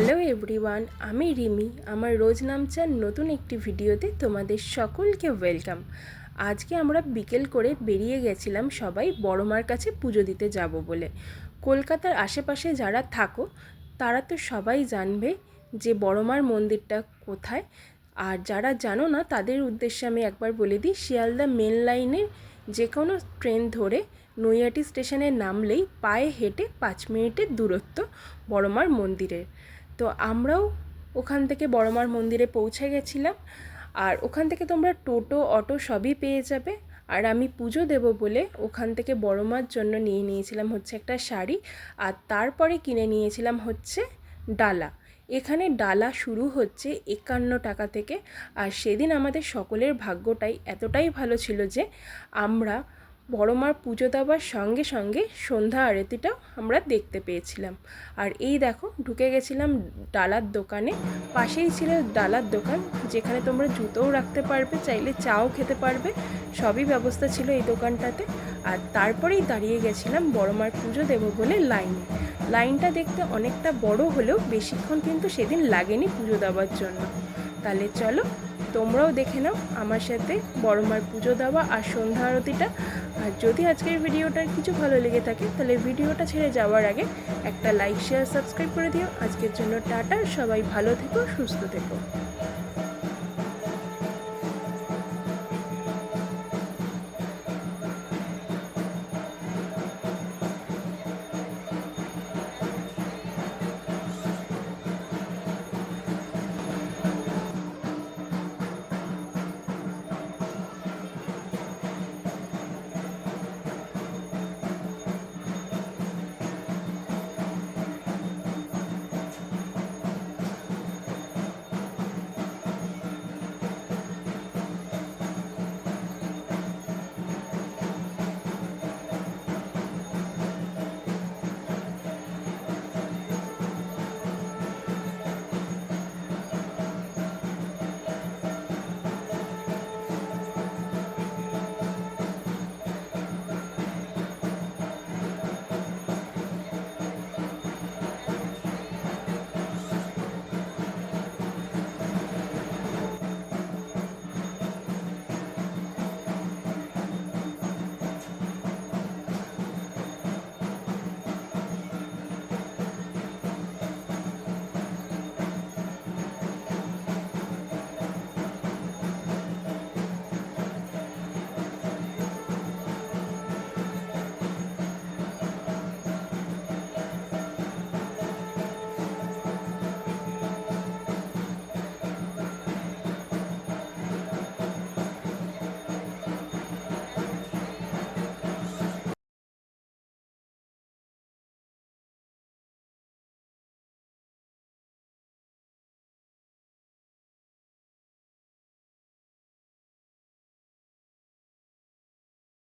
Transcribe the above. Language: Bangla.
হ্যালো এভরিওয়ান, আমি রিমি। আমার রোজ নামচার নতুন একটি ভিডিওতে তোমাদের সকলকে ওয়েলকাম। আজকে আমরা বিকেল করে বেরিয়ে গেছিলাম সবাই বড় মার কাছে পুজো দিতে যাব বলে। কলকাতার আশেপাশে যারা থাকো, তারা তো সবাই জানবে যে বড় মার মন্দিরটা কোথায়। আর যারা জানো না, তাদের উদ্দেশ্যে আমি একবার বলে দিই, শিয়ালদা মেন লাইনের যে কোনো ট্রেন ধরে নৈয়াটি স্টেশনে নামলেই পায়ে হেঁটে পাঁচ মিনিটের দূরত্ব বড়মার মন্দিরের। তো আমরাও ওখান থেকে বড়মার মন্দিরে পৌঁছে গেছিলাম। আর ওখান থেকে তোমরা টোটো, অটো সবই পেয়ে যাবে। আর আমি পুজো দেব বলে ওখান থেকে বড়মার জন্য নিয়ে নিয়েছিলাম হচ্ছে একটা শাড়ি। আর তারপরে কিনে নিয়েছিলাম হচ্ছে ডালা। এখানে ডালা শুরু হচ্ছে একান্ন টাকা থেকে। আর সেদিন আমাদের সকলের ভাগ্যটাই এতটাই ভালো ছিল যে আমরা বড়মার পুজো দেওয়ার সঙ্গে সঙ্গে সন্ধ্যা আরতিটাও আমরা দেখতে পেয়েছিলাম। আর এই দেখো, ঢুকে গেছিলাম ডালার দোকানে। পাশেই ছিল ডালার দোকান, যেখানে তোমরা জুতোও রাখতে পারবে, চাইলে চাও খেতে পারবে। সবই ব্যবস্থা ছিল এই দোকানটাতে। আর তারপরেই দাঁড়িয়ে গেছিলাম বড় মার পুজো দেবো বলে লাইনে। লাইনটা দেখতে অনেকটা বড় হলেও বেশিক্ষণ কিন্তু সেদিন লাগেনি পুজো দেওয়ার জন্য। তাহলে চলো, তোমরাও দেখে নাও আমার সাথে বড়মার পুজো দেওয়া আর সন্ধ্যা আরতিটা। আর যদি আজকের ভিডিওটার কিছু ভালো লেগে থাকে, তাহলে ভিডিওটা ছেড়ে যাওয়ার আগে একটা লাইক শেয়ার সাবস্ক্রাইব করে দিও। আজকের জন্য টাটা, সবাই ভালো থেকো, সুস্থ থেকো।